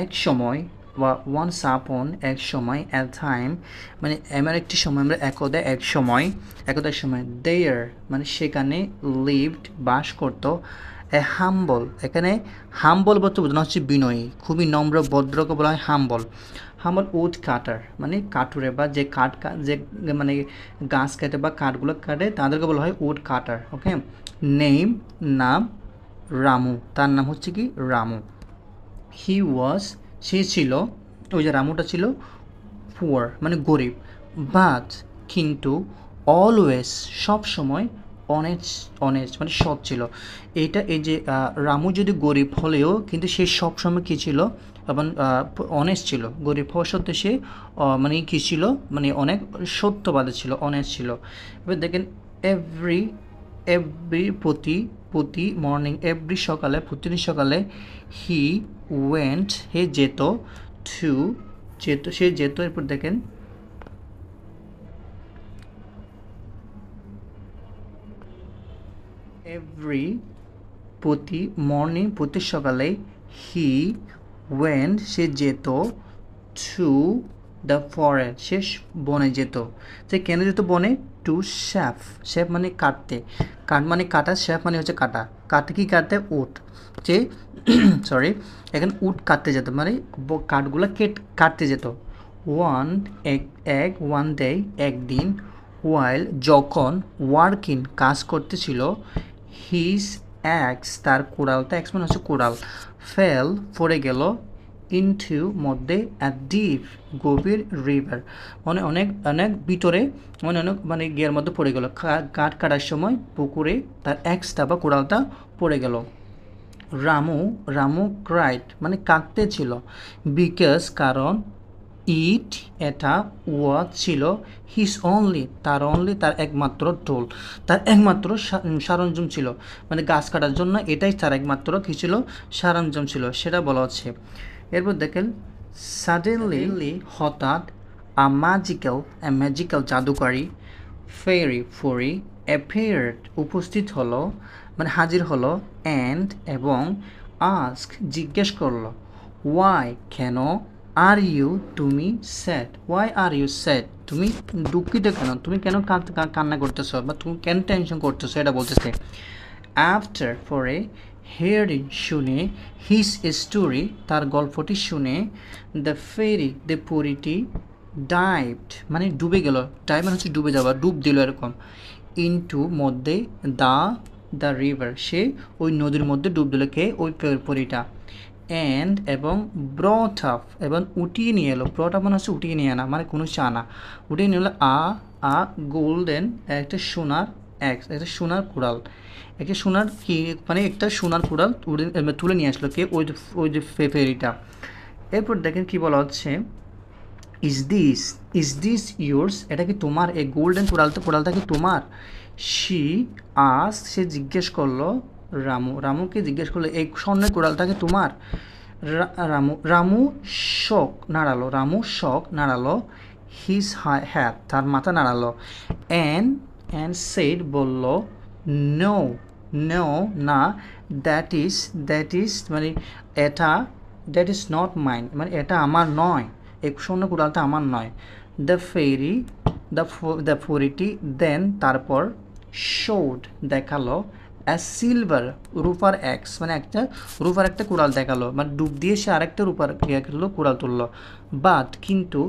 এক সময় বা ওয়ান্স আপন এক সময় অ্যাট টাইম মানে এমন একটি সময় আমরা একদা এক সময়, একদা এক সময় দেয়ার মানে সেখানে লিভড বাস করতো, এ হাম্বল এখানে হাম্বল বলতে বোঝানো হচ্ছে বিনয়ী, খুবই নম্র ভদ্রকে বলা হয় হাম্বল হাম্বল উড কাটার মানে কাঠুরে বা যে কাঠ যে মানে গাছ কাটে বা কাঠগুলো কাটে, তাদেরকে বলা হয় উড কাটার ওকে নেম নাম, রামু, তার নাম হচ্ছে কি? রামু। হি ওয়াজ সে ছিল, ওই যে রামুটা ছিল পুয়ার মানে গরিব। বাট কিন্তু অলওয়েজ সব সময় অনেস্ট অনেস্ট মানে সৎ ছিল। এইটা এই যে রামু যদি গরিব হলেও, কিন্তু সে সবসময় কী ছিল? এবং অনেস্ট ছিল। গরিব হওয়া সত্ত্বেও সে মানে কী ছিল? মানে অনেক সত্যবাদী ছিল অনেস্ট ছিল। এবার দেখেন এভরি এভরি প্রতি প্রতি মর্নিং এভরি সকালে, প্রতিদিন সকালে হি ওয়েন্ট হে যেত টু যেত, সে যেত, এরপর দেখেন। এভরি প্রতি মর্নিং প্রতি সকালে হি ওয়েন্ট সে যেত টু দ্য ফরেস্ট সে বনে যেত। সে কেন যেত বনে টু শ্যাফ শ্যাফ মানে কাটতে। কাট মানে কাটা, শ্যাফ মানে হচ্ছে কাটা। কাটতে কি কাটতে উট। যে সরি এখানে উট কাটতে যেত মানে কাঠগুলো কেট কাটতে যেত। ওয়ান, এক এক, ওয়ান ডে একদিন ওয়াইল যখন ওয়ার্কিং কাজ করতেছিল হিজ অ্যাক্স তার কোড়ালটা অ্যাক্স মানে হচ্ছে কোড়াল ফেল পড়ে গেল ইনটু মধ্যে ডিপ গভীর রিভার মানে অনেক অনেক ভিতরে মানে অনেক মানে গিয়ার মধ্যে পড়ে গেল। কাঠ কাটার সময় পুকুরে তার অ্যাক্সটা বা কোড়ালটা পড়ে গেল। রামু রামু ক্রাইট মানে কাঁদতে ছিল। বিকজ কারণ ইট এটা ওয়াজ ছিল হিস অনলি তার অনলি তার একমাত্র টোল তার একমাত্র সরঞ্জাম ছিল। মানে গাছ কাটার জন্য এটাই তার একমাত্র কী ছিল? সরঞ্জাম ছিল। সেটা বলা হচ্ছে। এরপর দেখেন সাডেনলি হঠাৎ আ ম্যাজিক্যাল এ ম্যাজিক্যাল জাদুকারী ফেরি ফরি অ্যাপিয়ার্ড উপস্থিত হলো মানে হাজির হলো অ্যান্ড এবং আস্ক জিজ্ঞেস করল ওয়াই কেন আর ইউ তুমি sad why are you sad তুমি দুঃখিত কেন? তুমি কেন কান্না করতেছো বা তুমি কেন টেনশন করতেছো? এটা বলতেছে। আফটার পরে হিয়ারিং শুনে হিস স্টোরি তার গল্পটি শুনে দ্য ফেরি দ্য পরিটি ডাইভড মানে ডুবে গেল। ডাইভ মানে হচ্ছে ডুবে যাওয়া, ডুব দিল এরকম। ইনটু মধ্যে দা দ্য রিভার সে ওই নদীর মধ্যে ডুব দিল, কে? ওই পরিটা অ্যান্ড এবং ব্রট আপ এবং উঠিয়ে নিয়ে এলো। ব্রট আপ মানে হচ্ছে উঠিয়ে নিয়ে আনা মানে কোনো চা না উঠিয়ে নিয়ে এলো আ আ গোল্ডেন একটা সোনার এক একটা সোনার কুড়াল। একটা সোনার কি মানে একটা সোনার কুড়াল তুলে নিয়ে আসলো কে? ওই ওই যে ফে- ফেরিটা। এরপর দেখেন কি বলা হচ্ছে is this is this yours এটা কি তোমার? এই গোল্ডেন কোড়ালটা কোড়ালটা কি তোমার? শি আস সে জিজ্ঞেস করল, রামু রামুকে জিজ্ঞেস করল, এই স্বর্ণের কোড়ালটা কি তোমার? রামু রামু শখ নাড়ালো, রামু শখ নাড়ালো হিজ হ্যাট তার মাথা নাড়ালো অ্যান্ড অ্যান্ড সেড বলল নো নো না দ্যাট ইজ দ্যাট ইজ মানে এটা দ্যাট ইজ নট মাইন্ড মানে এটা আমার নয়, এই স্বর্ণ কুড়ালটা আমার নয়। The fairy the the fairy then তারপর শোড দেখাল সিলভার রূপার এক্স মানে একটা রূপার একটা কুড়াল দেখাল মানে ডুব দিয়ে সে আরেকটা রূপার ইয়ে করল, কুড়াল তুললো। বাট কিন্তু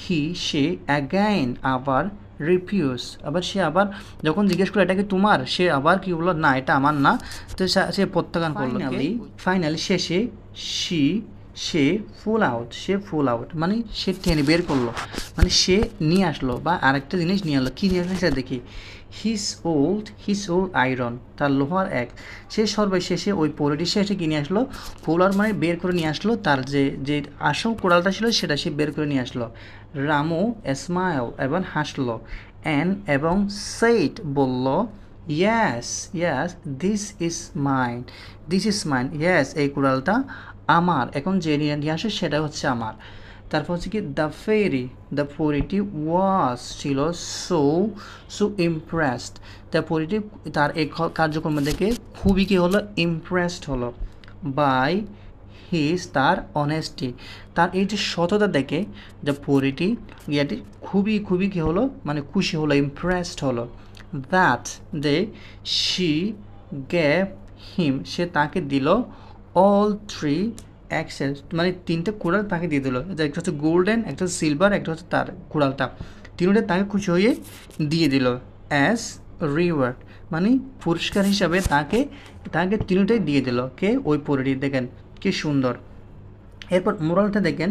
হি সে অ্যাগাইন আবার রিফিউজ আবার সে আবার যখন জিজ্ঞেস করল এটা কি তোমার? সে আবার কি বলল না এটা আমার না। তো সে- প্রত্যাখ্যান করল ফাইনালি শেষে সি সে ফুল আউট সে ফুল আউট মানে সে টেনে বের করল। মানে সে নিয়ে আসলো বা আরেকটা জিনিস নিয়ে আসলো কী নিয়ে আসলো সেটা দেখি। His old his old iron তার লোহার এক। সে সর্বশেষে ওই পোলোটি শেষে কিনে আসলো? পোলার মানে বের করে নিয়ে আসলো তার যে যে আসল কোড়ালটা ছিল সেটা সে বের করে নিয়ে আসলো। রামু স্মাইল এবং হাসলো। অ্যান এবং সেইট বলল yes yes this is mine this is mine yes এই কুড়ালটা আমার। এখন যে নিয়ে আসে সেটা হচ্ছে আমার। তারপর হচ্ছে কি দ্য ফেরি দ্য পরিটি ওয়াজ ছিল so so impressed the fairy তার এই কার্যক্রম দেখে খুবই কি হলো? ইমপ্রেসড হলো বাই হিজ তার অনেস্টি তার এই যে সততা দেখে দ্য পরিটি ইয়াটি খুবই খুবই কী হলো? মানে খুশি হলো ইমপ্রেসড হলো। That they she gave him সে তাকে দিল অল থ্রি অ্যাক্সেল মানে তিনটে কুড়াল তাকে দিয়ে দিল। একটা হচ্ছে গোল্ডেন একটা হচ্ছে সিলভার একটা হচ্ছে তার কুড়ালটা। তিনটা তাকে খুশি হয়ে দিয়ে দিল অ্যাজ রিওয়ার্ড মানে পুরস্কার হিসাবে তাকে তাকে তিনটাই দিয়ে দিল। কে? ওই পরিটি, দেখেন, কি সুন্দর। এরপর মোরালটা দেখেন,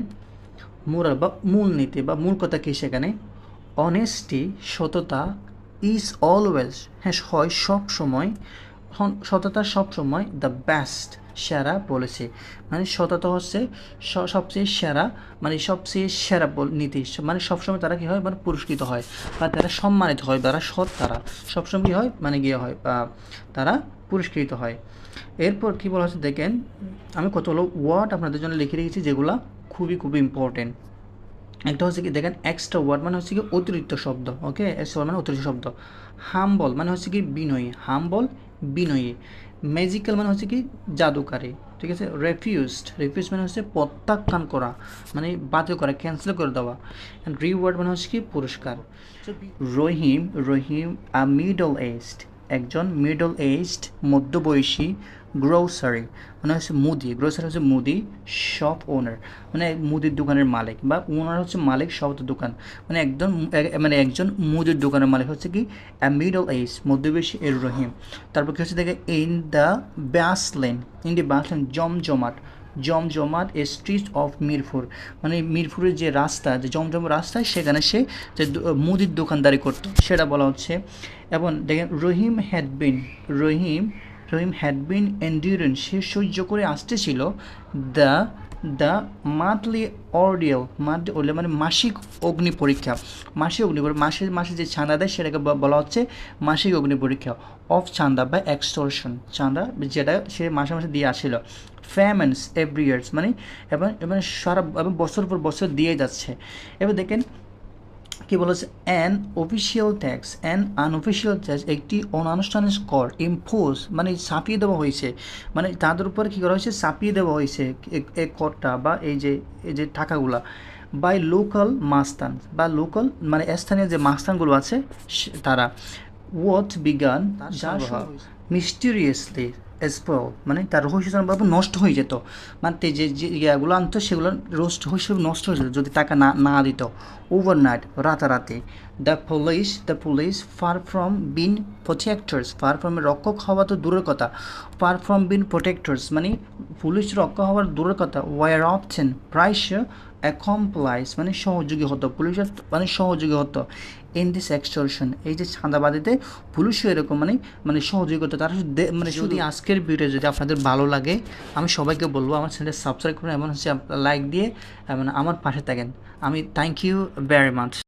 মোরাল বা মূল নীতি বা মূল কথা কী সেখানে? অনেস্টি সততা ইজ অলওয়েজ হ্যাঁ হয় সব সময় সততা সব সময় দ্য বেস্ট সেরা বলেছে। মানে সততা হচ্ছে সবচেয়ে সেরা মানে সবচেয়ে সেরা নীতি। মানে সবসময় তারা কী হয়? মানে পুরস্কৃত হয় বা তারা সম্মানিত হয়, তারা সৎ তারা। সবসময় কী হয়? মানে গিয়ে হয় বা তারা পুরস্কৃত হয়। এরপর কী বলা হচ্ছে দেখেন, আমি কতগুলো ওয়ার্ড আপনাদের জন্য লিখে রেখেছি যেগুলো খুবই খুবই ইম্পর্টেন্ট একটা হচ্ছে কি দেখেন এক্সট্রা ওয়ার্ড মানে হচ্ছে কি অতিরিক্ত শব্দ ওকে এক্সট্রা ওয়ার্ড মানে অতিরিক্ত শব্দ। হাম্বল মানে হচ্ছে কি বিনয়ী। হাম্বল বিনয়ী। ম্যাজিক্যাল মানে হচ্ছে কি? জাদুকারী। ঠিক আছে? রেফিউজড রেফিউজ মানে হচ্ছে প্রত্যাখ্যান করা। মানে বাতিল করা ক্যান্সেল করে দেওয়া। অ্যান্ড রিওয়ার্ড মানে হচ্ছে কি? পুরস্কার। Rahim Rahim a middle aged একজন মিডল এজড মধ্যবয়সী গ্রোসারি মানে হচ্ছে মুদি গ্রোসারি হচ্ছে মুদি শপ ওনার মানে মুদির দোকানের মালিক বা ওনার হচ্ছে মালিক শপ দোকান। মানে একজন মানে একজন মুদির দোকানের মালিক হচ্ছে কি মিডল এজ মধ্যবয়সী এর রহিম। তারপর কি হচ্ছে দেখে in the baseline in the baseline জমজমাট জমজমাট এ স্ট্রিট অফ মিরপুর। মানে মিরপুরের যে রাস্তা, যে জমজম রাস্তায় সেখানে সে যে মুদির দোকানদারি করতো, সেটা বলা হচ্ছে। এবং দেখেন, Rahim had been Rahim Rahim had been endurance সে সহ্য করে আসতেছিল the the monthly ordeal monthly ordeal মানে মাসিক অগ্নি পরীক্ষা। মাসিক অগ্নি পরীক্ষা, মাসে মাসে যে চাঁদা দেয় সেটাকে বলা হচ্ছে মাসিক অগ্নি পরীক্ষা অফ চাঁদা বা এক্সটর্শন চাঁদা যেটা সে মাসে মাসে দিয়ে আসছিল। ফ্যামেন্স এভরি ইয়ার্স মানে এবং মানে সারা, এবং বছর পর বছর দিয়ে যাচ্ছে। এবার দেখেন কি বলেছে? An official tax an unofficial tax একটি অনানুষ্ঠানিক কর ইম্পোজ মানে চাপিয়ে দেওয়া হয়েছে। মানে তাদের উপর কী করা হয়েছে? চাপিয়ে দেওয়া হয়েছে এই করটা বা এই যে এই যে টাকাগুলা বাই লোকাল মাস্তান বা লোকাল মানে স্থানীয় যে মাস্তানগুলো আছে তারা। ওয়াট বিগান যা মিস্টিরিয়াসলি স্পল মানে তার রহস্যজনকভাবে নষ্ট হয়ে যেত। মানে যে যে ইয়াগুলো আনতো, সেগুলো রোস্ট হিসেবে নষ্ট হয়ে যেত, যদি টাকা না না দিত। ওভারনাইট রাতারাতি the police the police far from being protectors far from রক্ষক হওয়া তো দূরের কথা। ফার ফ্রম বিন প্রোটেক্টর্স মানে পুলিশ রক্ষা হওয়ার দূরের কথা। ওয়ার অপশন প্রায়শ অ্যাকমপ্লাইস মানে সহযোগী হতো পুলিশের মানে সহযোগী হতো ইন দিস এক্সটর্শন এই যে ছাঁদাবাদিতে পুলিশও এরকম মানে মানে সহযোগী করতো। তারা মানে যদি আজকের ভিডিও যদি আপনাদের ভালো লাগে আমি সবাইকে বলব আমার চ্যানেল সাবস্ক্রাইব করুন এমন হচ্ছে লাইক দিয়ে মানে আমার পাশে থাকেন। আমি থ্যাংক ইউ ভেরি মাচ